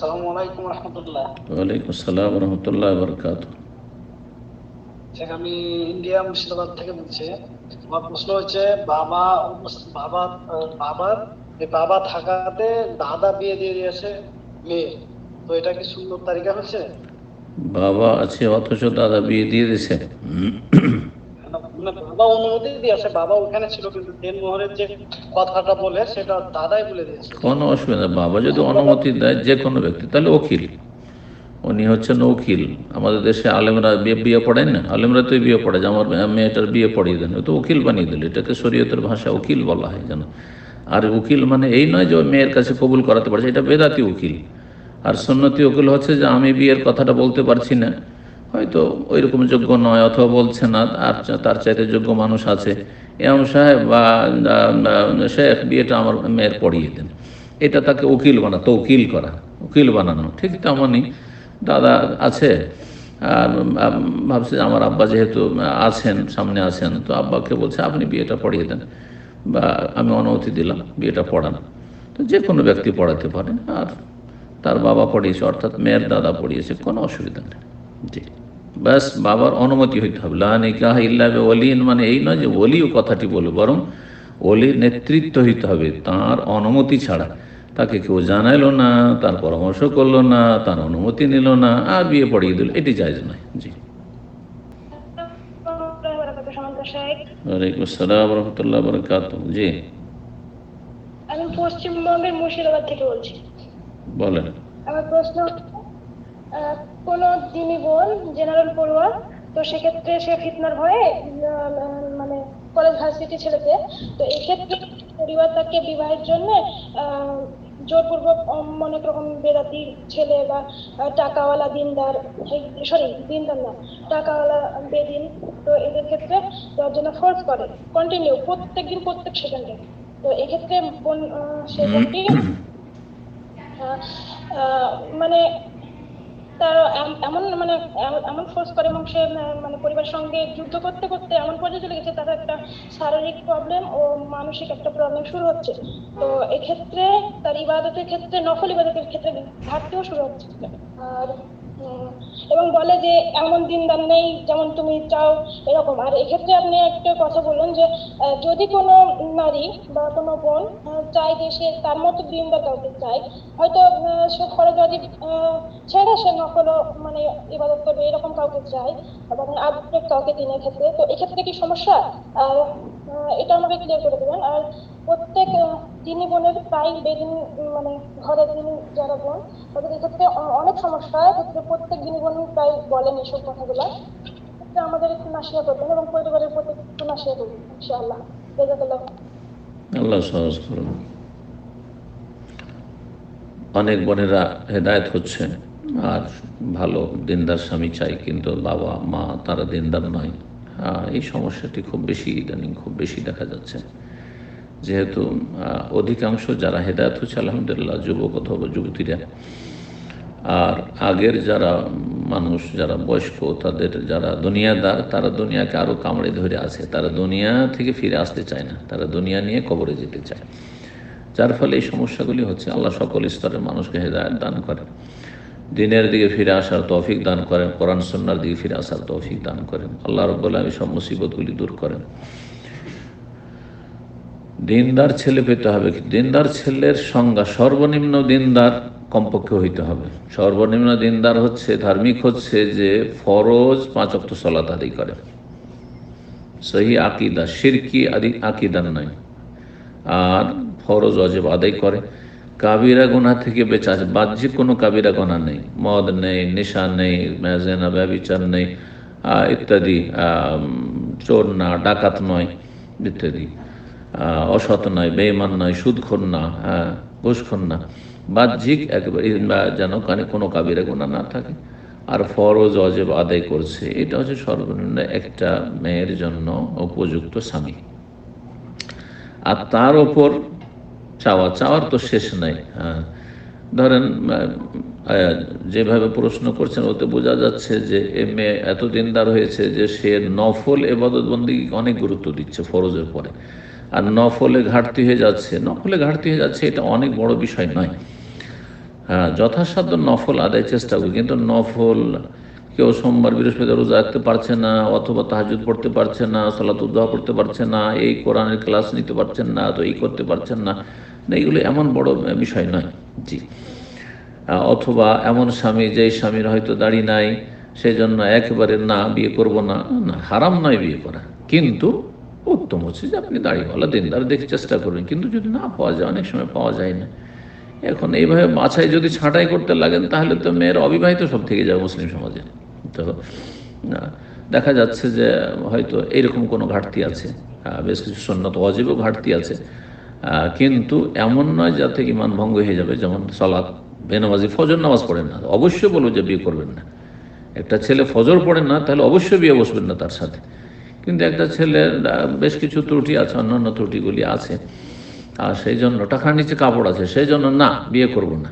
আসসালামু আলাইকুম রহমতুল্লাহ। ওয়ালাইকুম আসসালাম রহমতুল্লাহ বরকাত শেখ আমি ইন্ডিয়া মুর্শিদাবাদ থেকে বলছি। আমার প্রশ্ন হচ্ছে বাবা বাবা বাবার বাবা থাকাতে দাদা বিয়ে দিয়ে দিয়েছে মেয়ে। তো এটা কি সুন্দর তালিকা হচ্ছে বাবা আছে অথচ দাদা বিয়ে দিয়ে মানে বাবা অনুমতি দিয়েছে বাবা ওখানে ছিল কিন্তু দেন মোহরের যে কথাটা বলে সেটা দাদাই বলে দিয়েছে। কোনো অসুবিধা। বাবা যদি অনুমতি দেয় যে কোনো ব্যক্তি, তাহলে উকিল। উনি হচ্ছেন উকিল। আমাদের দেশে আলেমরা বিয়ে পড়েন না? আলেমরা তো বিয়ে পড়ে যে আমার মেয়েটার বিয়ে পড়িয়ে দেন তো উকিল বানিয়ে দিল। এটাকে শরীয়তের ভাষা উকিল বলা হয় যেন। আর উকিল মানে এই নয় যে মেয়ের কাছে কবুল করাতে পারছে, এটা বেদাতি উকিল। আর সন্ন্যতি উকিল হচ্ছে যে আমি বিয়ের কথাটা বলতে পারছি না। হয়তো ওই রকম যোগ্য নয় অথবা বলছে না, আর তার চাইতে যোগ্য মানুষ আছে। এম সাহেব বা শেখ বিয়েটা আমার মেয়ের পড়িয়ে দেন। এটা তাকে উকিল বানা তো উকিল করা, উকিল বানানো। ঠিক তেমনই দাদা আছে, আর ভাবছে আমার আব্বা যেহেতু আছেন, সামনে আছেন, তো আব্বাকে বলছে, আপনি বিয়েটা পড়িয়ে দেন। বা, আমি অনুমতি দিলাম, বিয়েটা পড়ান। তো যে কোনো ব্যক্তি পড়াতে পারেন আর তার বাবা পড়িয়েছে, অর্থাৎ মেয়ের দাদা পড়িয়েছে, কোনো অসুবিধা নেই। জি। ব্যাস বাবার অনুমতি হইতে হবে। লা নিকাহ ইল্লা বে মানে এই নয় যে ওলিও কথাটি বলবে বরং ওলির নেতৃত্ব হইতে হবে তার অনুমতি ছাড়া। তাকে কেউ জানাইলো না তার পরামর্শ করল না তার অনুমতি নিল না আর বিয়ে পড়িয়ে দিল। এটি জায়জ নয়। জি। ওয়ালাইকুম আসসালাম রহমতুল্লাহ বরকাত। জি। আমি পশ্চিমবঙ্গের মুর্শিদাবাদ থেকে বলছি। বলেন। আমার প্রশ্ন কোনো দিনী বোন জেনারেল পড়ুয়া। তো সেক্ষেত্রে সে ফিতনার ভয়ে মানে কলেজ ভার্সিটি ছেলেতে তো এক্ষেত্রে পরিবার তাকে বিবাহের জন্য জোরপূর্বক অনেক রকম বেদাতি ছেলে বা টাকাওয়ালা দিনদার সরি দিনদার না টাকাওয়ালা বেদিন তো এদের ক্ষেত্রে তার জন্য ফোর্স করে। কন্টিনিউ প্রত্যেকদিন প্রত্যেক সেকেন্ডে তো এক্ষেত্রে বোন সে মানে তার এমন মানে এম- এমন ফোর্স করে এবং সে মানে পরিবারের সঙ্গে যুদ্ধ করতে করতে এমন পর্যায়ে চলে গেছে, তার একটা শারীরিক প্রবলেম ও মানসিক একটা প্রবলেম শুরু হচ্ছে। তো এক্ষেত্রে তার ইবাদতের ক্ষেত্রে নকল ইবাদতের ক্ষেত্রে ঘাটতিও শুরু হচ্ছে। আর এবং বলে যে এমন দিনদার নেই যেমন তুমি চাও এরকম। আর এক্ষেত্রে আপনি একটা কথা বলুন যে যদি কোনো নারী বা কোনো বোন চায় যে সে তার মতো দিনদার কাউকে চায়, হয়তো সে ফরজ যদি ছেড়ে সে নকলও মানে ইবাদত করবে, এরকম কাউকে চায়, এবং আবেগ কাউকে দিনের ক্ষেত্রে, তো এক্ষেত্রে কি সমস্যা? এটা আমাকে ক্লিয়ার করে দেবেন। আর প্রত্যেক দিনী বোনের প্রায় বেদিন মানে ঘরের দিনী যারা বোন, তাদের এক্ষেত্রে অনেক সমস্যা হয়। এক্ষেত্রে প্রত্যেক দিনী বোন প্রায় বলেন এসব কথাগুলো। আমাদের একটু নাশিয়া করবেন এবং পরিবারের প্রতি একটু নাশিয়া করবেন, ইনশাআল্লাহ। জাজাকাল্লাহ আল্লাহ সহজ করুন। অনেক বোনেরা হেদায়ত হচ্ছে, আর ভালো দিনদার স্বামী চাই, কিন্তু বাবা, মা তারা দিনদার নয়। এই সমস্যাটি খুব বেশি ইদানিং খুব বেশি দেখা যাচ্ছে। যেহেতু অধিকাংশ যারা হেদায়ত হচ্ছে, আলহামদুলিল্লাহ, যুবক অথবা যুবতীরা, আর আগের যারা মানুষ, যারা বয়স্ক, তাদের যারা দুনিয়াদার, তারা দুনিয়াকে আরও কামড়ে ধরে আছে। তারা দুনিয়া থেকে ফিরে আসতে চায় না। তারা দুনিয়া নিয়ে কবরে যেতে চায়। যার ফলে এই সমস্যাগুলি হচ্ছে, আল্লাহ সকল স্তরের মানুষকে হেদায়ত দান করেন দিনের দিকে ফিরে আসার তৌফিক দান করেন, কোরআন সন্ন্যার দিকে ফিরে আসার তৌফিক দান করেন। আল্লাহ রব্বুল্লাহ সব মুসিবতগুলি দূর করেন। দিনদার ছেলে পেতে হবে দিনদার ছেলের সংজ্ঞা সর্বনিম্ন দিনদার কমপক্ষে হইতে হবে। সর্বনিম্ন দিনদার হচ্ছে, ধার্মিক হচ্ছে যে ফরজ পাঁচ অক্ট সলাত আদি করে। সহি আকিদা শিরকি আদি আকিদার নয়। আর ফরজ অজেব আদায় করে। কাবিরা গোনা থেকে বেঁচে আছে। বাহ্যিক কোনো কাবিরা গোনা নেই। মদ নেই, নেশা নেই, মেজেনা ব্যবিচার নেই ইত্যাদি চোর না, ডাকাত নয়, ইত্যাদি। অসৎ নয় বেইমান নয়, সুদখোর না হ্যাঁ ঘুষখোর না। বাহ্যিক একেবারে যেন কানে কোনো কাবিরা গোনা না থাকে। আর ফরজ, অজেব আদায় করছে, এটা হচ্ছে সর্বনিম্ন একটা মেয়ের জন্য উপযুক্ত স্বামী। আর তার ওপর চাওয়া, চাওয়ার তো শেষ নাই। হ্যাঁ। ধরেন যেভাবে প্রশ্ন করছেন, ওতে বোঝা যাচ্ছে যে এ মেয়ে এত দিনদার হয়েছে যে সে নফল এবাদতবন্দি অনেক গুরুত্ব দিচ্ছে ফরজের পরে। আর নফলে ঘাটতি হয়ে যাচ্ছে। নফলে ঘাটতি হয়ে যাচ্ছে, এটা অনেক বড় বিষয় নয়। হ্যাঁ যথাসাধ্য নফল আদায় চেষ্টা করি কিন্তু নফল কেউ সোমবার বৃহস্পতি রোজা রাখতে পারছে না, অথবা তাহাজুদ পড়তে পারছে না সালাতুদ্দোহা পড়তে পারছে না, এই কোরআনের ক্লাস নিতে পারছেন না, তো এই করতে পারছেন না। না, এগুলো এমন বড় বিষয় নয় জি। অথবা এমন স্বামী যেই স্বামীর হয়তো দাড়ি নাই সেই জন্য একেবারে না বিয়ে করব না না হারাম নয় বিয়ে করা। কিন্তু উত্তম হচ্ছে যে আপনি দাড়িওয়ালা দিনদার দেখে চেষ্টা করবেন। কিন্তু যদি না পাওয়া যায় অনেক সময় পাওয়া যায় না। এখন এইভাবে বাছাই যদি ছাঁটাই করতে লাগেন তাহলে তো মেয়ের অবিবাহিত সব থেকে যাবে মুসলিম সমাজে। তো দেখা যাচ্ছে যে হয়তো এইরকম কোনো ঘাটতি আছে। বেশ কিছু সন্ন্যত অজীবও ঘাটতি আছে। কিন্তু এমন নয় যাতে ইমান ভঙ্গ হয়ে যাবে, যেমন সালাদ বেনামাজি ফজর নামাজ পড়েন না। অবশ্যই বলব যে বিয়ে করবেন না। একটা ছেলে ফজর পড়েন না, তাহলে অবশ্যই বিয়ে বসবেন না তার সাথে। কিন্তু একটা ছেলের বেশ কিছু ত্রুটি আছে, অন্যান্য ত্রুটিগুলি আছে। আর সেই জন্য টাকার নিচে কাপড় আছে, সেই জন্য না, বিয়ে করব না।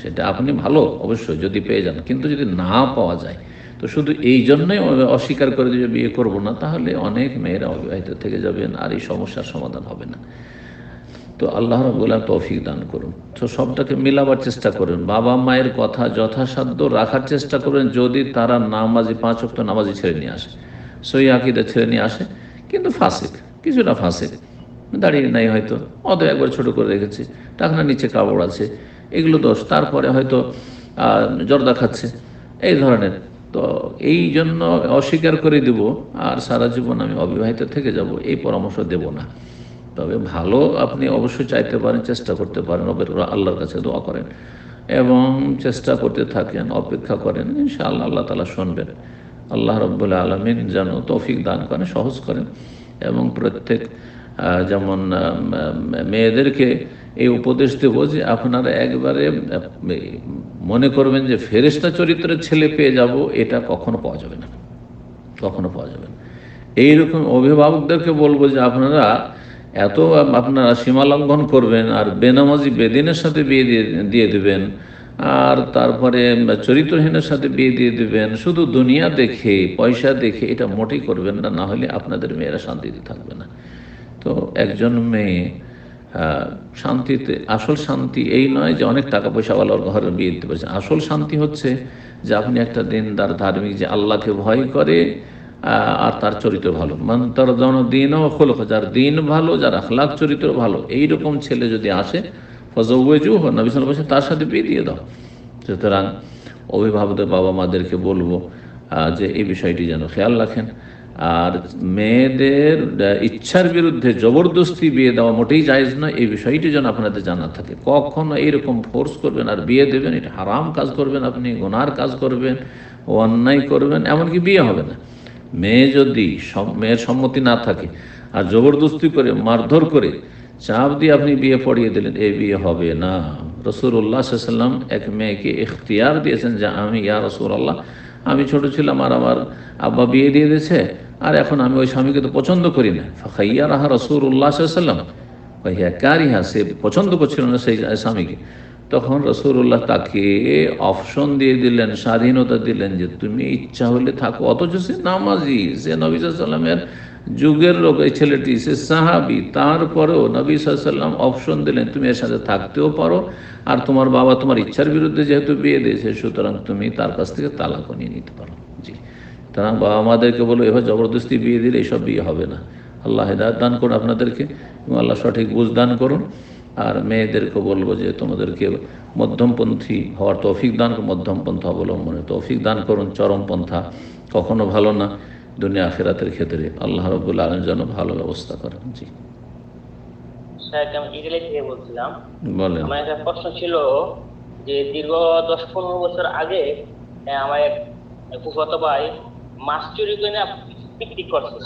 সেটা আপনি ভালো, অবশ্যই, যদি পেয়ে যান। কিন্তু যদি না পাওয়া যায়, তো শুধু এই জন্যই অস্বীকার করে দিয়ে বিয়ে করব না, তাহলে অনেক মেয়েরা অবিবাহিত থেকে যাবেন আর এই সমস্যার সমাধান হবে না। তো আল্লাহ রবুল্লাহ তৌফিক দান করুন। তো সবটাকে মিলাবার চেষ্টা করুন। বাবা মায়ের কথা যথাসাধ্য রাখার চেষ্টা করবেন যদি তারা নামাজি, পাঁচ অক্ট নামাজি ছেড়ে নিয়ে আসে। সই আকিদা ছেড়ে নিয়ে আসে। কিন্তু ফাসিক, কিছুটা ফাসিক। দাঁড়িয়ে নাই হয়তো। অত একবার ছোট করে রেখেছে। টাকনা নিচে কাপড় আছে। এগুলো দোষ। তারপরে হয়তো জর্দা খাচ্ছে। এই ধরনের। তো এই জন্য অস্বীকার করে দেব, আর সারা জীবন আমি অবিবাহিত থেকে যাব, এই পরামর্শ দেব না। তবে ভালো আপনি অবশ্যই চাইতে পারেন, চেষ্টা করতে পারেন অপেক্ষা আল্লাহর কাছে দোয়া করেন। এবং চেষ্টা করতে থাকেন, অপেক্ষা করেন, ইনশাআল্লাহ আল্লাহ তালা শুনবেন। আল্লাহ রব্বুল আলমিন যেন তৌফিক দান করেন, সহজ করেন। এবং প্রত্যেক যেমন মেয়েদেরকে এই উপদেশ দেব যে আপনারা একবারে মনে করবেন যে ফেরেস্তা চরিত্রের ছেলে পেয়ে যাব, এটা কখনো পাওয়া যাবে না। কখনো পাওয়া যাবে না। এইরকম অভিভাবকদেরকে বলব যে আপনারা এত আপনারা সীমা লঙ্ঘন করবেন আর বেনামাজি বেদিনের সাথে বিয়ে দিয়ে দিয়ে দেবেন, আর তারপরে চরিত্রহীনের সাথে বিয়ে দিয়ে দেবেন, শুধু দুনিয়া দেখে, পয়সা দেখে এটা মোটেই করবেন না না হলে আপনাদের মেয়েরা শান্তিতে থাকবে না। তো একজন মেয়ে শান্তিতে, আসল শান্তি এই নয় যে অনেক টাকা পয়সাওয়ালার ঘরে বিয়ে দিতে পারছে। আসল শান্তি হচ্ছে যে আপনি একটা দিনদার, ধার্মিক, যে আল্লাহকে ভয় করে আর তার চরিত্র ভালো। মান তার দিন ও যার দিন ভালো, যার আখলাখ চরিত্র ভালো, এইরকম ছেলে যদি আসে ফজওয়েজু হো নবী আলাইহি ওয়াসাল্লাম তার সাথে বিয়ে দিয়ে দাও। সুতরাং অভিভাবকদের বাবা মাদেরকে বলব যে এই বিষয়টি যেন খেয়াল রাখেন। আর মেয়েদের ইচ্ছার বিরুদ্ধে জবরদস্তি বিয়ে দেওয়া মোটেই জায়েজ নয়, এই বিষয়টি যেন আপনাদের জানা থাকে। কখনো এইরকম ফোর্স করবেন আর বিয়ে দেবেন, এটা হারাম কাজ করবেন আপনি, গোনার কাজ করবেন, অন্যায় করবেন, এমনকি বিয়ে হবে না। মেয়ে যদি মেয়ের সম্মতি না থাকে আর জবরদস্তি করে, মারধর করে চাপ দিয়ে আপনি বিয়ে পড়িয়ে দিলেন এই বিয়ে হবে না। রসুল্লাহ সাল্লাম এক মেয়েকে ইখতিয়ার দিয়েছেন যে, আমি, ইয়া রসুল্লাহ আমি ছোট ছিলাম আর আমার আব্বা বিয়ে দিয়ে দিয়েছে, আর এখন আমি ওই স্বামীকে তো পছন্দ করি না। ফাইয়া রাহা রসুল্লাহ সাল্লাম ভাইয়া কারিহা, সে পছন্দ করছিল না সেই স্বামীকে। তখন রসুল্লাহ তাকে অপশন দিয়ে দিলেন, স্বাধীনতা দিলেন যে তুমি ইচ্ছা হলে থাকো। অথচ সে নামাজি, সে নবী সাল্লামের যুগের লোক, এই ছেলেটি, সে সাহাবি। তারপরেও নবী সাল্লাম অপশন দিলেন, তুমি এর সাথে থাকতেও পারো আর তোমার বাবা তোমার ইচ্ছার বিরুদ্ধে যেহেতু বিয়ে দিয়েছে, সুতরাং তুমি তার কাছ থেকে তালাকও নিয়ে নিতে পারো। জি। সুতরাং বাবা আমাদেরকে বলো এবার জবরদস্তি বিয়ে দিলে এসব বিয়ে হবে না। আল্লাহ হেদায়ত দান করুন আপনাদেরকে এবং আল্লাহ সঠিক বুঝ দান করুন। আর মেয়েদেরকে বলব যে তোমাদেরকে মধ্যমপন্থী হওয়ার তৌফিক দান মধ্যম পন্থা অবলম্বনে তৌফিক দান করুন চরম পন্থা কখনো ভালো না দুনিয়া আখেরাতের ক্ষেত্রে আল্লাহ রবুল্লা আলম যেন ভালো ব্যবস্থা করেন। জি। স্যার আমি ইটালি থেকে বলছিলাম। বলেন। আমার একটা প্রশ্ন ছিল যে দীর্ঘ দশ পনেরো বছর আগে আহ, আমার এক ফুফাতো ভাই মাছ চুরি করে না পিকনিক করছে।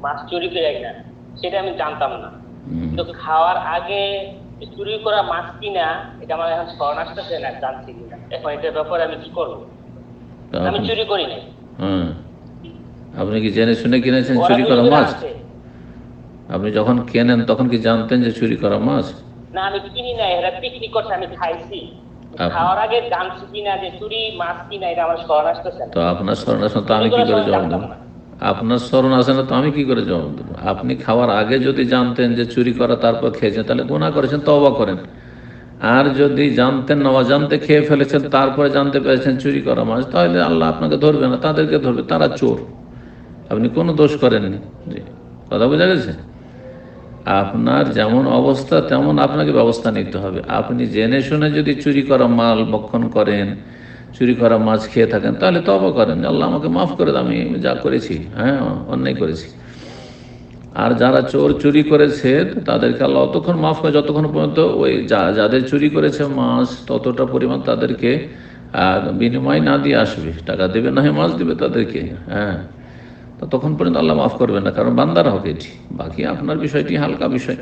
মাছ চুরি করে না সেটা আমি জানতাম না। হুম। তো খাওয়ার আগে চুরি করা মাছ কিনা এটা আমার এখন স্মরণ আসতেছে না জানছি কিনা। এখন এটার ব্যাপারে আমি কি করব? আমি চুরি করি নাই। আপনি কি জেনে শুনে কিনেছেন চুরি করা মাছ? আপনি যখন কেনেন তখন কি জানতেন যে চুরি করা মাছ? না আমি কিনি নাই এরা পিকনিক করছে আমি খাইছি। খাওয়ার আগে জানছি কিনা যে চুরি মাছ কিনা এটা আমার স্মরণ আসতেছে তো আপনার স্মরণ আসেন তো আমি কি করে জবাব দেবো আপনার স্মরণ আসে না, তো আমি কি করে জবাব দেবো? আপনি খাওয়ার আগে যদি জানতেন যে চুরি করা, তারপর খেয়েছেন, তাহলে গুণা করেছেন তবা করেন। আর যদি জানতেন না অজান্তে খেয়ে ফেলেছেন, তারপরে জানতে পেরেছেন চুরি করা মাছ তাহলে আল্লাহ আপনাকে ধরবে না, তাদেরকে ধরবে, তারা চোর। আপনি কোনো দোষ করেননি। জি, কথা বোঝা গেছে? আপনার যেমন অবস্থা, তেমন আপনাকে ব্যবস্থা নিতে হবে। আপনি জেনে শুনে যদি চুরি করা মাল বক্ষণ করেন চুরি করা মাছ খেয়ে থাকেন, তাহলে তবা করেন আল্লাহ আমাকে মাফ করে আমি যা করেছি হ্যাঁ অন্যায় করেছি। আর যারা চোর চুরি করেছে, তাদেরকে আল্লাহ অতক্ষণ মাফ করে, যতক্ষণ পর্যন্ত ওই যাদের চুরি করেছে মাছ, ততটা পরিমাণ তাদেরকে বিনিময় না দিয়ে আসবে, টাকা দেবে না হয় মাছ দেবে তাদেরকে হ্যাঁ। তো তখন পর্যন্ত আল্লাহ মাফ করবে না, কারণ বান্দার হক এটি। বাকি আপনার বিষয়টি হালকা বিষয়।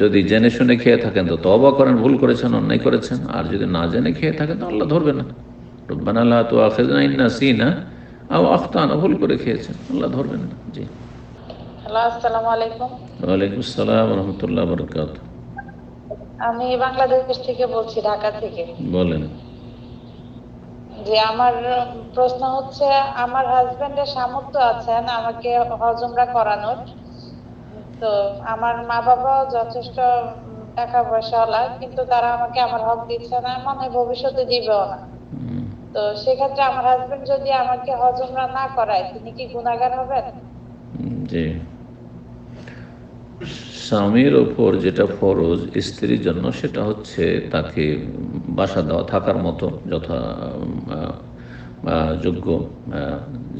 যদি জেনে শুনে খেয়ে থাকেন, তো তবা করেন, ভুল করেছেন, অন্যায় করেছেন, আর যদি না জেনে খেয়ে থাকেন, তো আল্লাহ ধরবে না। রব্বানা আল্লাহ তো আখেজনা ইন্না সিনা আও আখতানা ভুল করে খেয়েছেন। আল্লাহ ধরবেন না। জি। আসসালামু আলাইকুম। ওয়ালাইকুম আসসালাম রহমতুল্লাহ বরকাত আমি বাংলাদেশ থেকে বলছি ঢাকা থেকে। বলেন। যে আমার প্রশ্ন হচ্ছে আমার হাজবেন্ডের সামর্থ্য আছেন আমাকে হজমরা করানোর। তো আমার মা বাবাও যথেষ্ট টাকা পয়সাওয়ালা কিন্তু তারা আমাকে আমার হক দিচ্ছে না মনে ভবিষ্যতে দিবেও না। তো সেক্ষেত্রে আমার হাজবেন্ড যদি আমাকে হজমরা না করায়, তিনি কি গুণাগার হবেন? জি। স্বামীর ওপর যেটা ফরজ স্ত্রীর জন্য, সেটা হচ্ছে তাকে বাসা দেওয়া, থাকার মতো যথা যোগ্য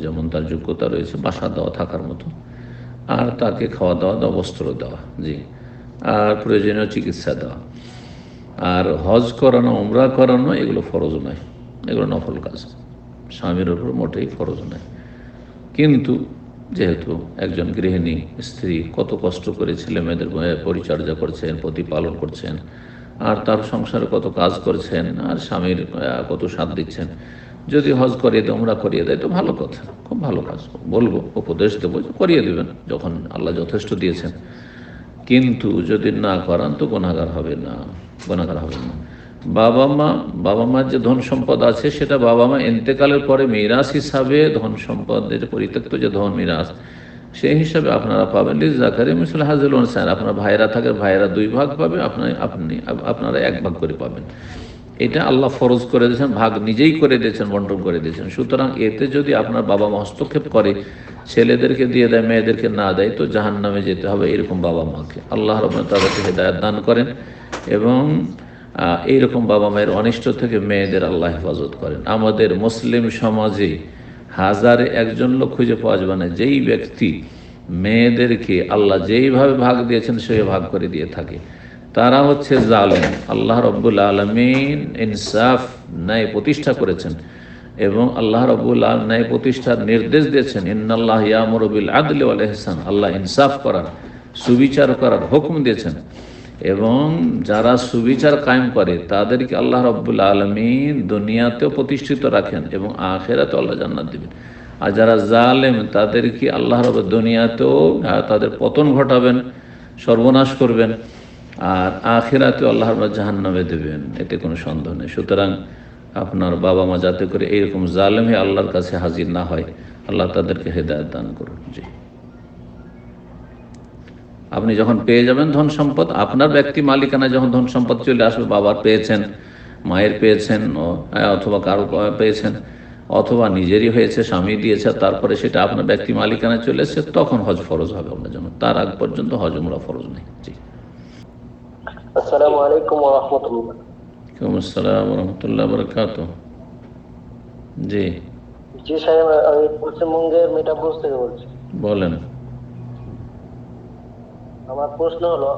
যেমন তার যোগ্যতা রয়েছে, বাসা দেওয়া, থাকার মতো। আর তাকে খাওয়া দাওয়া দেওয়া বস্ত্র দেওয়া, জি। আর প্রয়োজনীয় চিকিৎসা দেওয়া। আর হজ করানো, উমরা করানো, এগুলো ফরজ নয়। এগুলো নফল কাজ। স্বামীর ওপর মোটেই ফরজ নয়। কিন্তু যেহেতু একজন গৃহিণী, স্ত্রী কত কষ্ট করে ছেলে মেয়েদের পরিচর্যা করছেন, প্রতিপালন করছেন, আর তার সংসারে কত কাজ করছেন, আর স্বামীর কত সাথ দিচ্ছেন, যদি হজ করিয়ে দেয়, উমরা করিয়ে দেয়, তো ভালো কথা, খুব ভালো কাজ। বলব, উপদেশ দেবো, করিয়ে দেবেন যখন আল্লাহ যথেষ্ট দিয়েছেন। কিন্তু যদি না করান, তো গুণাগার হবে না গুণাগার হবে না। বাবা মা, বাবা মার যে ধন সম্পদ আছে, সেটা বাবা মা এন্তেকালের পরে মিরাস হিসাবে ধন সম্পদের পরিত্যক্ত যে ধন মিরাস সেই হিসাবে আপনারা পাবেন। হাজুল আপনার ভাইরা থাকে, ভাইরা দুই ভাগ পাবে আপনার আপনি, আপনারা এক ভাগ করে পাবেন। এটা আল্লাহ ফরজ করে দিয়েছেন, ভাগ নিজেই করে দিয়েছেন, বন্টন করে দিয়েছেন। সুতরাং এতে যদি আপনার বাবা মা হস্তক্ষেপ করে, ছেলেদেরকে দিয়ে দেয়, মেয়েদেরকে না দেয়, তো জাহান নামে যেতে হবে এরকম বাবা মাকে। আল্লাহ রহমান তাদেরকে হেদায়ত দান করেন এবং এইরকম বাবা মায়ের অনিষ্ট থেকে মেয়েদের আল্লাহ হেফাজত করেন। আমাদের মুসলিম সমাজে হাজারে একজন লোক খুঁজে পাওয়া যাবে না। যেই ব্যক্তি মেয়েদেরকে আল্লাহ যেইভাবে ভাগ দিয়েছেন সেই ভাগ করে দিয়ে থাকে। তারা হচ্ছে জালেম। আল্লাহ রব্বুল আলমিন ইনসাফ, ন্যায় প্রতিষ্ঠা করেছেন এবং আল্লাহ রব্বুল আল ন্যায় প্রতিষ্ঠার নির্দেশ দিয়েছেন, ইন্নাল্লাহ ইয়ামরবিল আদল আলহসান আল্লাহ ইনসাফ করার, সুবিচার করার হুকুম দিয়েছেন। এবং যারা সুবিচার কায়েম করে, তাদেরকে আল্লাহ রব্বুল আলমিন দুনিয়াতেও প্রতিষ্ঠিত রাখেন এবং আখেরাতে আল্লাহ জান্নাত দিবেন। আর যারা জালেম, তাদেরকে আল্লাহ রব দুনিয়াতেও তাদের পতন ঘটাবেন, সর্বনাশ করবেন, আর আখেরাতেও আল্লাহ রব জাহান্নামে দেবেন। এতে কোনো সন্দেহ নেই। সুতরাং আপনার বাবা মা যাতে করে এইরকম জালেমে আল্লাহর কাছে হাজির না হয়, আল্লাহ তাদেরকে হেদায়ত দান করুন। জি। আপনি যখন পেয়ে যাবেন ধন সম্পদ আপনার ব্যক্তি মালিকানা যখন ধন সম্পদ চলে আসবে বাবার পেয়েছেন মায়ের পেয়েছেন অথবা কারও পেয়েছেন অথবা নিজেরই হয়েছে স্বামী দিয়েছে তারপরে সেটা আপনার ব্যক্তি মালিকানা চলে এসেছে তখন হজ ফরজ হবে আপনার জন্য। তার আগ পর্যন্ত হজ উমরা ফরজ নেই। জি। আসসালামু আলাইকুম ওয়া রাহমাতুল্লাহ। ওয়ালাইকুম আসসালাম রহমতুল্লাহ বরকাত জি। জি সাহেব আমি পশ্চিমবঙ্গের মেটাপুর থেকে বলছি। বলেন। আমার প্রশ্ন হলো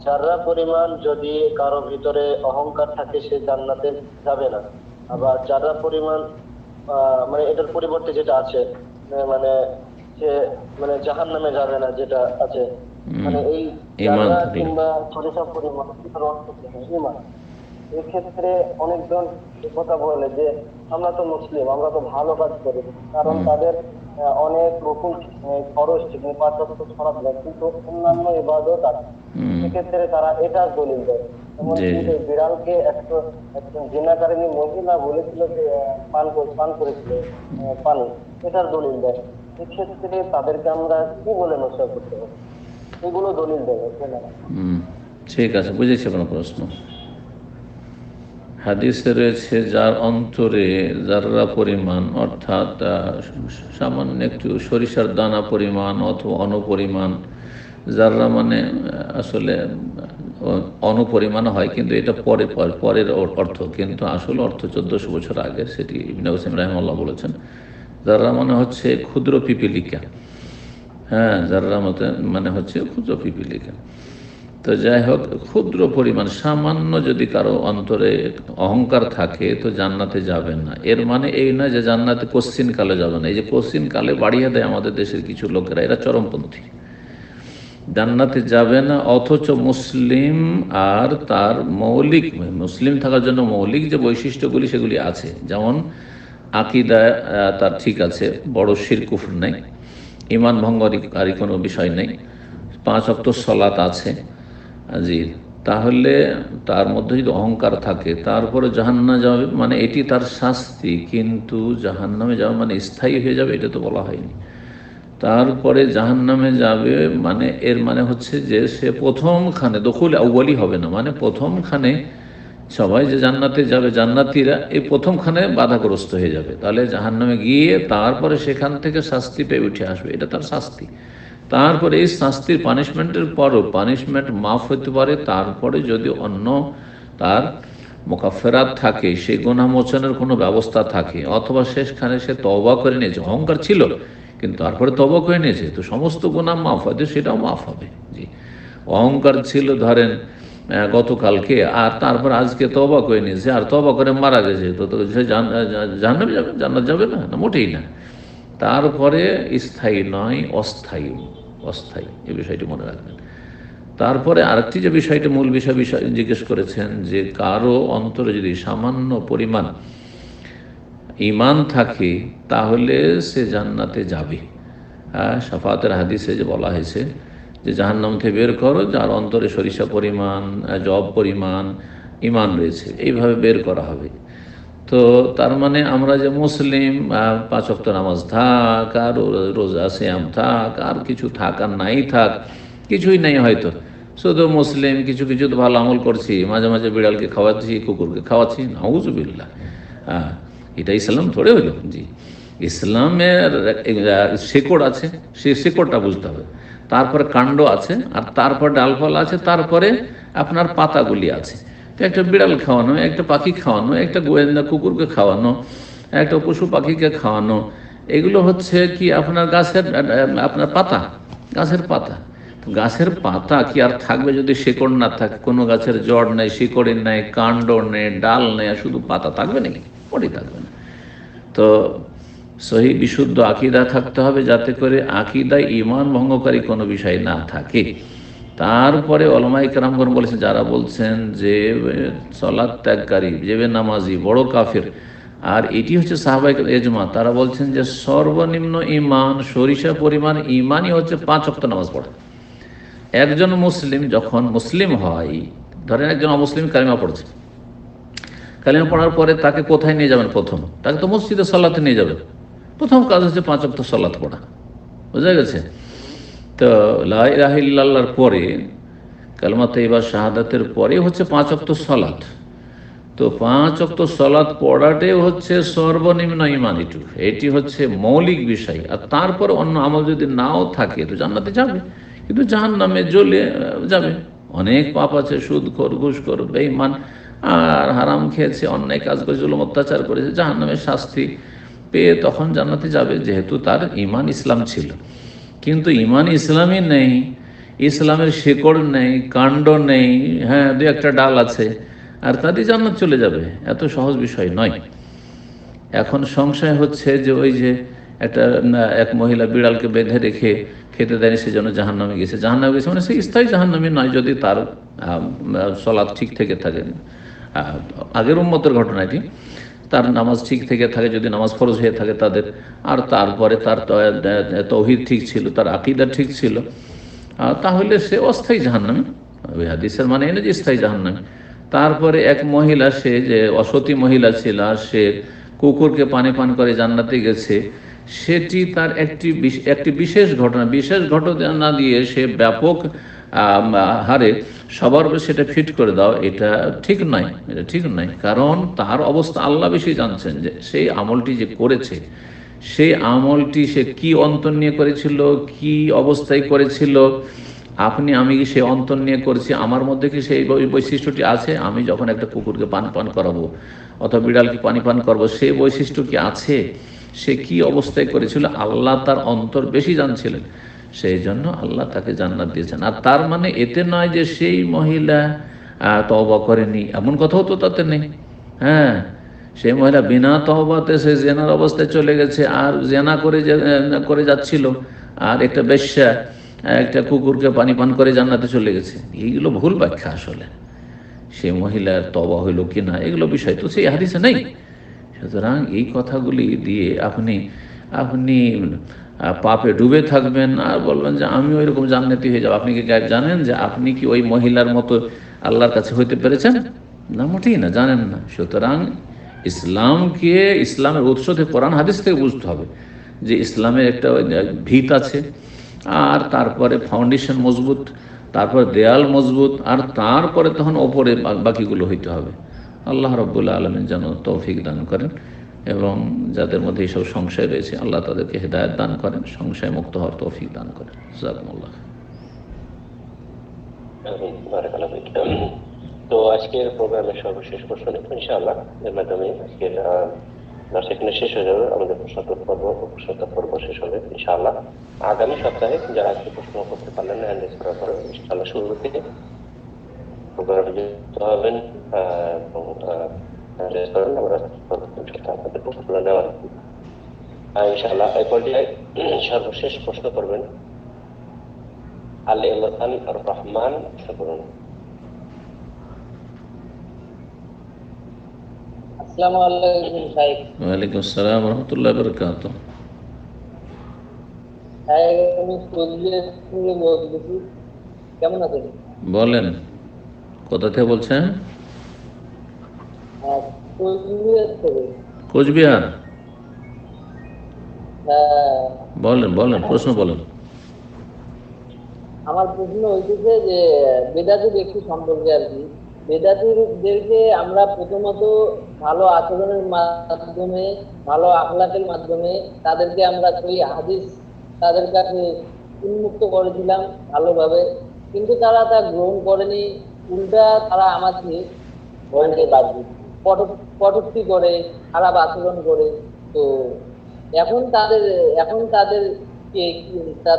যারা পরিমাণ যদি কারও ভিতরে অহংকার থাকে সে জান্নাতে যাবে না। আবার যারা পরিমাণ মানে এটার পরিবর্তে যেটা আছে মানে সে মানে জাহান নামে যাবে না যেটা আছে। মানে এই যারা কিংবা সরিষা পরিমাণ এক্ষেত্রে অনেকজন কথা বলে যে আমরা তো মুসলিম আমরা তো ভালো কাজ করি। কারণ তাদের অনেক রকম খরচ বছর ছড়া দেয় কিন্তু অন্যান্য ইবাদত আছে সেক্ষেত্রে তারা এটার দলিল দেয়। বিড়ালকে একটা একজন জিনাকারিনী মহিলা বলেছিল যে পান পান করেছিল পানি। এটার দলিল দেয়। সেক্ষেত্রে তাদেরকে আমরা কি বলে নষ্ট করতে হবে এগুলো দলিল দেবে ঠিক আছে বুঝেছি আপনার প্রশ্ন। হাদিসে রয়েছে, যার অন্তরে যাররা পরিমাণ, অর্থাৎ সামান্য একটু সরিষার দানা পরিমাণ অথবা অনুপরিমাণ, যাররা মানে আসলে অনুপরিমাণ হয়, কিন্তু এটা পর- পরের অর্থ, কিন্তু আসল অর্থ চোদ্দশো বছর আগে, সেটি ইবনে হোসেন রাহিমাল্লাহ বলেছেন, যাররা মানে হচ্ছে ক্ষুদ্র পিপিলিকা। হ্যাঁ যাররা মতে মানে হচ্ছে ক্ষুদ্র পিপিলিকা। তো যাই হোক, ক্ষুদ্র পরিমাণ, সামান্য যদি কারও অন্তরে অহংকার থাকে, তো জান্নাতে যাবেন না। এর মানে এই না যে জান্নাতে কোশ্চিন কালে যাবে না। এই যে কোশ্চিন কালে বাড়িয়ে দেয় আমাদের দেশের কিছু লোকেরা, এরা চরমপন্থী। জান্নাতে যাবে না, অথচ মুসলিম আর তার মৌলিক, মুসলিম থাকার জন্য মৌলিক যে বৈশিষ্ট্যগুলি সেগুলি আছে। যেমন, আকিদা তার ঠিক আছে, বড় শির কুফর নেই ইমান ভঙ্গকারী কোনো বিষয় নেই, পাঁচ অক্ট সলাত আছে। জি তাহলে তার মধ্যে যদি অহংকার থাকে, তারপরে জাহান্না যাবে মানে এটি তার শাস্তি, কিন্তু জাহান্নামে যাবে মানে স্থায়ী হয়ে যাবে, এটা তো বলা হয়নি। তারপরে জাহান্নামে যাবে মানে এর মানে হচ্ছে যে সে প্রথমখানে দখল আউ্বালি হবে না মানে প্রথমখানে সবাই যে জান্নাতে যাবে, জান্নাতিরা এই প্রথমখানে বাধাগ্রস্ত হয়ে যাবে। তাহলে জাহান্নামে গিয়ে তারপরে সেখান থেকে শাস্তি পেয়ে উঠে আসবে, এটা তার শাস্তি। তারপরে এই শাস্তির পানিশমেন্টের পরও পানিশমেন্ট মাফ হতে পারে, তারপরে যদি অন্য তার মোকাফেরাত থাকে সেই গুণামোচনের কোনো ব্যবস্থা থাকে, অথবা শেষখানে সে তবা করে নিয়েছে, অহংকার ছিল, কিন্তু তারপরে তবা করে নিয়েছে, তো সমস্ত গুণা মাফ হয়তো সেটাও মাফ হবে। জি। অহংকার ছিল, ধরেন গতকালকে, আর তারপর আজকে তবা করে নিয়েছে, আর তবা করে মারা গেছে, তো তো সে জান- জা- জান্নাত যাবে জান্নাত যাবে না, মোটেই না। তারপরে স্থায়ী নয়, অস্থায়ী। অস্থায়ী এই বিষয়টি মনে রাখবেন। তারপরে আরেকটি যে বিষয়টি মূল বিষয় বিষয় জিজ্ঞেস করেছেন যে কারও অন্তরে যদি সামান্য পরিমাণ ইমান থাকে, তাহলে সে জান্নাতে যাবে। হ্যাঁ সাফাতের হাদিসে যে বলা হয়েছে যে জাহান্নাম থেকে বের করো, যার অন্তরে সরিষা পরিমাণ জব পরিমাণ ইমান রয়েছে, এইভাবে বের করা হবে। তো তার মানে আমরা যে মুসলিম পাঁচ ওয়াক্ত নামাজ থাক, আর রোজা শ্যাম থাক, আর কিছু থাক আর নাই থাক, কিছুই নাই হয়তো। শুধু মুসলিম, কিছু কিছু তো ভালো আমল করছি, মাঝে মাঝে বিড়ালকে খাওয়াচ্ছি, কুকুরকে খাওয়াচ্ছি, নাউজুবিল্লাহ। হ্যাঁ এটা ইসলাম থোড়ে হইল। জি। ইসলামের শেকড় আছে সেই শেকড়টা বুঝতে হবে। তারপরে কাণ্ড আছে, আর তারপর ডালফল আছে, তারপরে আপনার পাতাগুলি আছে। একটা বিড়াল খাওয়ানো, একটা পাখি খাওয়ানো, একটা গোয়েন্দা কুকুরকে খাওয়ানো, একটা পশু পাখিকে খাওয়ানো। এগুলো হচ্ছে কি আপনার গাছের আপনার পাতা, গাছের পাতা। গাছের পাতা কি আর থাকবে যদি শেকড় না থাকে? কোনো গাছের জড় নেই, শিকড়ের নেই, কাণ্ড নেই, ডাল নেই শুধু পাতা থাকবে নাকি? পড়ে থাকবে না। তো সহি বিশুদ্ধ আকিদা থাকতে হবে যাতে করে আকিদায় ইমান ভঙ্গকারী কোনো বিষয় না থাকে। তারপরে অলমাই কেরামগণ বলেছেন, যারা বলছেন যে সলাদ ত্যাগকারী, যে নামাজি, বড় কাফের। আর এটি হচ্ছে সাহাবাহিক এজমা, তারা বলছেন যে সর্বনিম্ন ইমান সরিষা পরিমাণ ইমানই হচ্ছে পাঁচ অক্ত নামাজ পড়া। একজন মুসলিম যখন মুসলিম হয়, ধরেন একজন অমুসলিম কালিমা পড়ছে। কালিমা পড়ার পরে তাকে কোথায় নিয়ে যাবেন প্রথম? তাকে তো মসজিদে সলাতে নিয়ে যাবেন। প্রথম কাজ হচ্ছে পাঁচ অক্ত সলাত পড়া। বোঝা গেছে? তো লাহিল্লাহর পরে কালমা তৈবা শাহাদাতের পরে হচ্ছে পাঁচ অক্ত সলাত। তো পাঁচ অক্ত সলাৎ পড়াটাই হচ্ছে সর্বনিম্ন ইমান এটু হচ্ছে মৌলিক বিষয়। আর তারপর অন্য আমল যদি নাও থাকে, তো জান্নাতে যাবে। কিন্তু জাহান নামে জ্বলে যাবে। অনেক পাপ আছে, সুদ কর ঘুষ কর বেঈমান, আর হারাম খেয়েছে, অন্যায় কাজ করে, জুলুম, অত্যাচার করেছে জাহান নামের শাস্তি পেয়ে তখন জান্নাতে যাবে, যেহেতু তার ইমান ইসলাম ছিল। কিন্তু ইমান ইসলামই নেই, ইসলামের শেকড় নেই, কাণ্ড নেই হ্যাঁ দু একটা ডাল আছে, আর তাদের জান্নাত চলে যাবে, এত সহজ বিষয় নয়। এখন সংশয় হচ্ছে যে ওই যে একটা এক মহিলা বিড়ালকে বেঁধে রেখে খেতে দেয়নি সেজন্য জাহান নামে গেছে। জাহান নামে গেছে মানে সেই স্থায়ী জাহান নামে নয়, যদি তার সলাদ ঠিক থেকে থাকে। আগের উন্মতের ঘটনা এটি। তার নামাজ ঠিক থেকে থাকে, যদি নামাজ ফরজ হয়ে থাকে তাদের। আর তারপরে তার তৌহিদ ঠিক ছিল, তার আকিদা ঠিক ছিল। তাহলে সে অস্থায়ী জাহান্নামে। হাদিসের মানে এনে যে স্থায়ী জাহান্নামে। তারপরে এক মহিলা, সে যে অসতী মহিলা ছিল, আর সে কুকুরকে পানি পান করে জান্নাতে গেছে, সেটি তার একটি একটি বিশেষ ঘটনা। বিশেষ ঘটনা দিয়ে সে ব্যাপক হারে সবার উপর সেটা ফিট করে দাও, এটা ঠিক নয়, এটা ঠিক নয়। কারণ তার অবস্থা আল্লাহ বেশি জানছেন যে সেই আমলটি যে করেছে, সেই আমলটি সে কি অন্তর নিয়ে করেছিল, কি অবস্থায় করেছিল, আপনি, আমি কি সেই অন্তর নিয়ে করছি, আমার মধ্যে কি সেই বৈশিষ্ট্যটি আছে? আমি যখন একটা কুকুরকে পান পান করাবো, অথবা বিড়ালকে পানি, পান করব, সেই বৈশিষ্ট্য কি আছে? সে কি অবস্থায় করেছিল? আল্লাহ তার অন্তর বেশি জানছিলেন। সেই জন্য আল্লাহ তাকে জান্নাত দিয়েছেন। আর তার মানে এতে নয় যে সেই মহিলা তওবা করেনি। এমন কথাও তো তাতে নেই। হ্যাঁ সেই মহিলা বিনা তহবাতে সে জেনার অবস্থায় চলে গেছে আর জেনা করে করে যাচ্ছিল। আর একটা বেশ্যা, একটা কুকুরকে পানি পান করে জান্নাতে চলে গেছে। এইগুলো ভুল ব্যাখ্যা আসলে। সে মহিলার তবা হইল কি না এগুলো বিষয় তো সেই হাদিসে নেই। সুতরাং এই কথাগুলি দিয়ে আপনি আপনি পাপে ডুবে থাকবেন আর বলবেন যে আমি ওই রকম জান্নাতি হয়ে যাব। আপনি কি গায়েব জানেন যে আপনি কি ওই মহিলার মতো আল্লাহর কাছে হইতে পেরেছেন? না, মোটেই না, জানেন না। সুতরাং ইসলামকে, ইসলামের উৎস থেকে কোরআন হাদিস থেকে বুঝতে হবে যে ইসলামের একটা ভিত আছে, আর তারপরে ফাউন্ডেশন মজবুত, তারপর দেয়াল মজবুত, আর তারপরে তখন ওপরে বাকিগুলো হইতে হবে। আল্লাহ রব্বুল্লা আলমিন যেন তৌফিক দান করেন। এবং যাদের মধ্যে এইসব সংশয় রয়েছে, আল্লাহ তাদেরকে হেদায়ত দান করেন, সংশয় মুক্ত হওয়ার তৌফিক দান করেন। জাকুমুল্লাহ তো আজকের প্রোগ্রামের সর্বশেষ প্রশ্ন ইনশাআল্লাহ। এর মাধ্যমে আজকের ক্লাস এখানে শেষ হয়ে যাবে। আমাদের প্রশ্নোত্তর পর্ব প্রশ্নোত্তর পর্ব শেষ হবে, ইনশাআল্লাহ। আগামী সপ্তাহে যারা আজকে প্রশ্ন করতে পারলেন না হ্যান্ড করার পরে ইনশাআল্লাহ শুরু থেকে প্রোগ্রামে যুক্ত হবেন হ্যান্ড করেন আমরা ইনশাআল্লাহ আপনাদের প্রশ্নগুলো নেওয়ার ইনশাআল্লাহ এই পর্যায়ে সর্বশেষ প্রশ্ন করবেন আলী রহমান আসসালামু আলাইকুম সাহেব আসসালাম রহমতুল্লাহ বলেন কোথা থেকে বলছেন? কোচবিহার হ্যাঁ। বলেন বলেন প্রশ্ন বলেন। আমার প্রশ্ন হইতেছে যে বেদাতি ব্যক্তি সম্পর্কে আর কি। বেদাতিদেরকে আমরা প্রথমত ভালো আচরণের মাধ্যমে ভালো আখলাকের মাধ্যমে তাদেরকে আমরা সেই হাদিস তাদের কাছে উন্মুক্ত করেছিলাম ভালোভাবে। কিন্তু তারা তা গ্রহণ করেনি। উল্টা তারা আমাকে মানে কটূ- কটূক্তি করে খারাপ আচরণ করে তো এখন তাদের এখন তাদের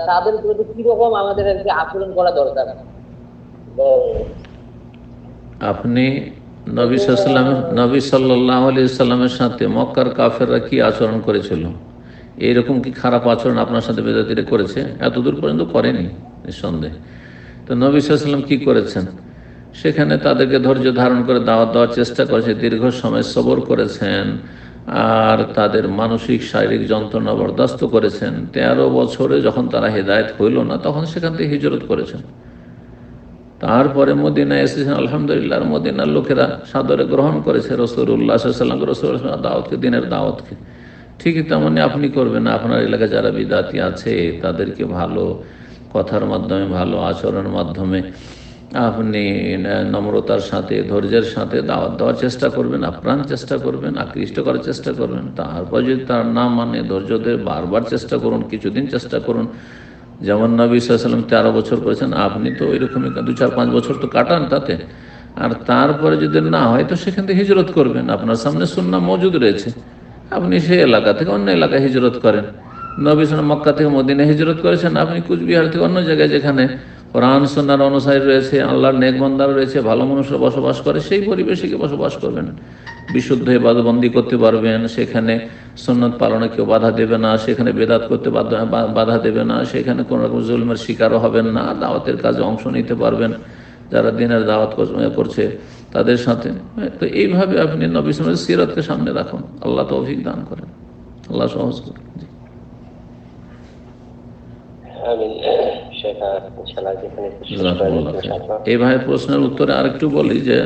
তাদের প্রতি কীরকম আমাদের আর কি আচরণ করা দরকার? আপনি সাথে মক্কার কাফেররা কি আচরণ করেছিল? কি খারাপ আচরণ আপনার সাথে করেছে? এতদূর পর্যন্ত করেনি, নিঃসন্দেহে। তো নবী সাল্লাম কি করেছেন? সেখানে তাদেরকে ধৈর্য ধারণ করে দাওয়াত দেওয়ার চেষ্টা করেছে দীর্ঘ সময় সবর করেছেন আর তাদের মানসিক, শারীরিক যন্ত্রণা বরদাস্ত করেছেন। তেরো বছরে যখন তারা হেদায়েত হইল না, তখন সেখান থেকে হিজরত করেছেন। তারপরে মদিনায় এসেছেন, আলহামদুলিল্লাহ। মদিনার লোকেরা সাদরে গ্রহণ করেছে। রসুল্লাহ সাল্লাম রসুল দাওয়াতকে, দিনের দাওয়াতকে। ঠিকই তেমনি আপনি করবেন আপনার এলাকায় যারা বিদাতি আছে, তাদেরকে ভালো কথার মাধ্যমে, ভালো আচরণের মাধ্যমে আপনি নম্রতার সাথে, ধৈর্যের সাথে দাওয়াত দেওয়ার চেষ্টা করবেন, আপ্রাণ চেষ্টা করবেন, আকৃষ্ট করার চেষ্টা করবেন। তারপর যদি তার না মানে ধৈর্য দিয়ে বারবার চেষ্টা করুন, কিছুদিন চেষ্টা করুন। যেমন নবী সাল্লাম তেরো বছর করেছেন, আপনি তো ওইরকমই দু চার পাঁচ বছর তো কাটান তাতে। আর তারপরে যদি না হয়, তো সেখান থেকে হিজরত করবেন। আপনার সামনে সুন্না মজুদ রয়েছে। আপনি সেই এলাকা থেকে অন্য এলাকায় হিজরত করেন। নবী সাল্লাম মক্কা থেকে মদিনে হিজরত করেছেন। আপনি কুচবিহার থেকে অন্য জায়গায় যেখানে কোরআন সন্ন্যার অনুসারী রয়েছে, আল্লাহর নেকবন্দার রয়েছে, ভালো মানুষরা বসবাস করে, সেই পরিবেশে বসবাস করবেন। বিশুদ্ধ বাদবন্দি করতে পারবেন, সেখানে সন্ন্যত পালনে কেউ বাধা দেবে না, সেখানে বেদাত করতে বাধা- দেবে না, সেখানে কোনো রকম জুলমের শিকারও হবেন না, দাওয়াতের কাজে অংশ নিতে পারবেন, যারা দিনের দাওয়াত কর- করছে তাদের সাথে। তো এইভাবে আপনি নবী সিরতকে সামনে রাখুন। আল্লাহ তৌফিক দান করেন। আল্লাহ সহজ করেন জি। আমিন শেখ ইনশাআল্লাহ যেখানে শেষ করে জাজাকুমুল্লাহ খাইর। ইনশাআল্লাহ এই ভাইয়ের প্রশ্নের উত্তরে আরেকটু বলি যে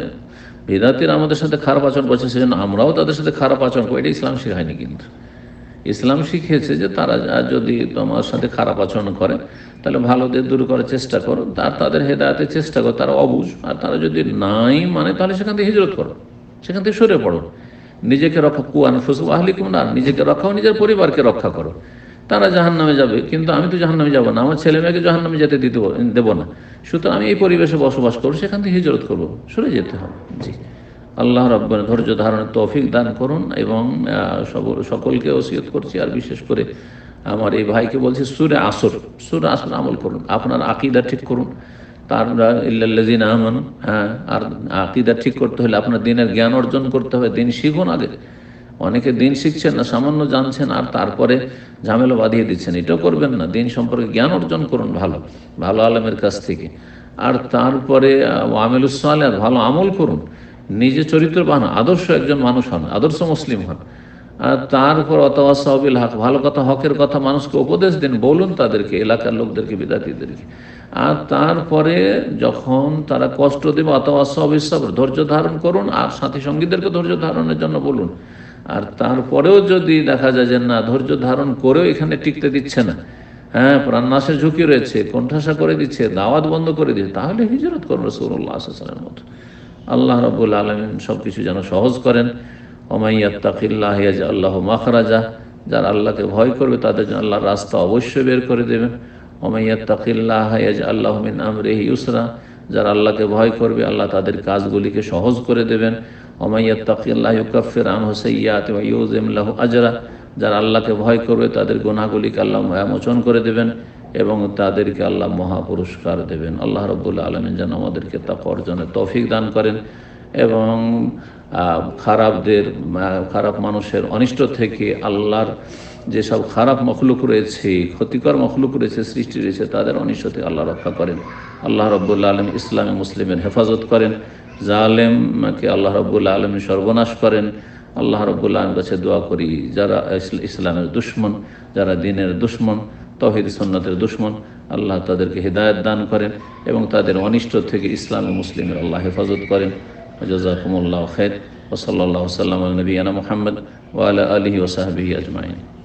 বিদাতিরা আমাদের সাথে খারাপ আচরণ করছে সেজন্য আমরাও তাদের সাথে খারাপ আচরণ করি। এটা ইসলাম শেখায়নি কিন্তু। ইসলাম শিখিয়েছে যে তারা যদি তোমার সাথে খারাপ আচরণ করে তাহলে ভালোদের দূর করার চেষ্টা করো। আর তাদের হেদায়তের চেষ্টা করো। তারা অবুঝ আর তারা যদি নাই মানে তাহলে সেখান থেকে হিজরত করো। সেখান থেকে সরে পড়ো। নিজেকে রক্ষা কুয়ান ফুসু আহলিকুম না নিজেকে রক্ষাও নিজের পরিবারকে রক্ষা করো। তারা জাহান নামে যাবে, কিন্তু আমি তো জাহান নামে যাব না, আমার ছেলে মেয়েকে জাহান নামে যেতে দিতে দেবো না। সুতরাং আমি এই পরিবেশে বসবাস করব সেখান থেকে হিজরত করব সরে যেতে হবে। জি। আল্লাহ রব্বান ধৈর্য ধারণের তৌফিক দান করুন এবং সকলকে ওসিয়ত করছি, আর বিশেষ করে আমার এই ভাইকে বলছি, সুরে আসর সুরে আসর আমল করুন, আপনার আকিদা ঠিক করুন। তার, ইল্লাল্লাযিনা আহমান হ্যাঁ আর আকিদা ঠিক করতে হলে আপনার দিনের জ্ঞান অর্জন করতে হবে, দিন শিখুন আগে। অনেকে দিন শিখছেন না, সামান্য জানছেন আর তারপরে ঝামেলা বাঁধিয়ে দিচ্ছেন। এটাও করবেন না, দিন সম্পর্কে জ্ঞান অর্জন করুন ভালো ভালো আলমের কাছ থেকে। আর তারপরে আমেলুসাল আর ভালো আমল করুন। নিজে চরিত্রবান আদর্শ একজন মানুষ হন, আদর্শ মুসলিম হন। আর তারপর অতওয়াসাবিল হক, ভালো কথা, হকের কথা মানুষকে উপদেশ দিন, বলুন তাদেরকে, এলাকার লোকদেরকে বিদাতিদেরকে আর তারপরে যখন তারা কষ্ট দেবে অতওয়াসাবিল সবর, ধৈর্য ধারণ করুন আর সাথী সঙ্গীদেরকে ধৈর্য ধারণের জন্য বলুন। আর তারপরেও যদি দেখা যায় যে না, ধৈর্য ধারণ করেও এখানে টিকতে দিচ্ছে না। হ্যাঁ প্রাণনাশের ঝুঁকি রয়েছে, কোণঠাসা করে দিচ্ছে, দাওয়াত বন্ধ করে দিচ্ছে, তাহলে হিজরত করুন রসুল্লাহ আসলামের মতো। আল্লাহ রবুল আলমিন সব কিছু যেন সহজ করেন। ওমাইয়াত্তাকিল্লাহ আল্লাহ মাখরাজা, যারা আল্লাহকে ভয় করবে তাদের জন্য আল্লাহর রাস্তা অবশ্যই বের করে দেবেন। ওমাইয়াত্তাকিল্লাহ আল্লাহ মিন আমরেহি ইউসরা, যারা আল্লাহকে ভয় করবে, আল্লাহ তাদের কাজগুলিকে সহজ করে দেবেন। আজরা, যারা আল্লাহকে ভয় করবে, তাদের গুনাহগুলিকে আল্লাহ মোচন করে দেবেন এবং তাদেরকে আল্লাহ মহা পুরস্কার দেবেন। আল্লাহ রব্বুল্লা আলমিন যেন আমাদেরকে তা অর্জনের তৌফিক দান করেন এবং খারাপদের খারাপ মানুষের অনিষ্ট থেকে আল্লাহর যেসব খারাপ মখলুক রয়েছে, ক্ষতিকর মখলুক রয়েছে, সৃষ্টি রয়েছে, তাদের অনিষ্ট থেকে আল্লাহ রক্ষা করেন। আল্লাহ রব্বুল্লা আলম ইসলামী মুসলিমের হেফাজত করেন। জালেমকে আল্লাহ রব্বুল্লা আলমী সর্বনাশ করেন? আল্লাহ রব্বুল্লা আলমের কাছে দোয়া করি, যারা ইসলামের দুশ্মন, যারা দিনের দুশ্মন, তহিদ সন্ন্যতের দুশ্মন, আল্লাহ তাদেরকে হৃদায়ত দান করেন এবং তাদের অনিষ্ট থেকে ইসলামী মুসলিমের আল্লাহ হেফাজত করেন। জাজাকুমুল্লাহ খের ওসল্লা সাল্লাম নবীনা মোহাম্মদ ওয়ালা আলহি ওসাহাবি আজমাইন।